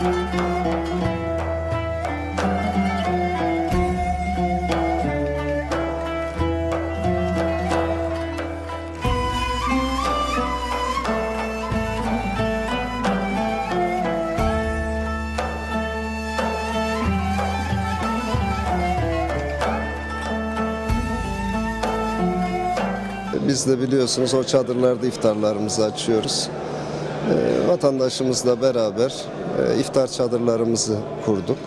Biz de biliyorsunuz o çadırlarda iftarlarımızı açıyoruz. Ee, vatandaşımızla beraber iftar çadırlarımızı kurduk.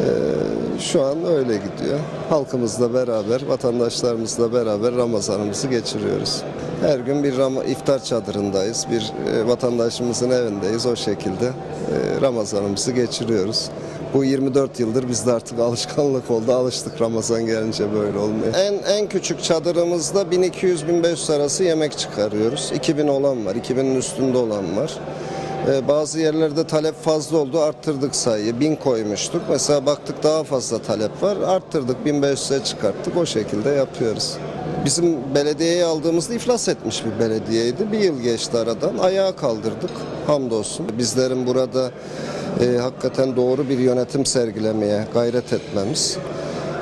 Ee, şu an öyle gidiyor. Halkımızla beraber, vatandaşlarımızla beraber Ramazanımızı geçiriyoruz. Her gün bir iftar çadırındayız, bir e, vatandaşımızın evindeyiz. O şekilde e, Ramazanımızı geçiriyoruz. Bu 24 yıldır bizde artık alışkanlık oldu. Alıştık Ramazan gelince böyle olmaya. En en küçük çadırımızda 1200-1500 arası yemek çıkarıyoruz. 2000 olan var, 2000'in üstünde olan var. Ee, Bazı yerlerde talep fazla oldu, arttırdık sayıyı. 1000 koymuştuk. Mesela baktık daha fazla talep var, arttırdık 1500'e çıkarttık. O şekilde yapıyoruz. Bizim belediyeye aldığımızda iflas etmiş bir belediyeydi. Bir yıl geçti aradan. Ayağa kaldırdık. Hamdolsun. Bizlerin burada e, hakikaten doğru bir yönetim sergilemeye gayret etmemiz.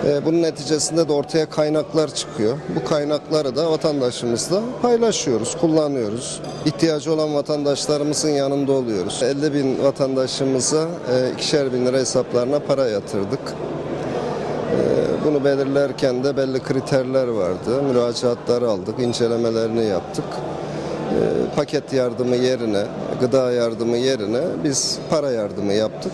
E, bunun neticesinde de ortaya kaynaklar çıkıyor. Bu kaynakları da vatandaşımızla paylaşıyoruz, kullanıyoruz. İhtiyacı olan vatandaşlarımızın yanında oluyoruz. 50 bin vatandaşımıza e, ikişer bin lira hesaplarına para yatırdık. E, Bunu belirlerken de belli kriterler vardı. Müracaatları aldık, incelemelerini yaptık. Paket yardımı yerine, gıda yardımı yerine biz para yardımı yaptık.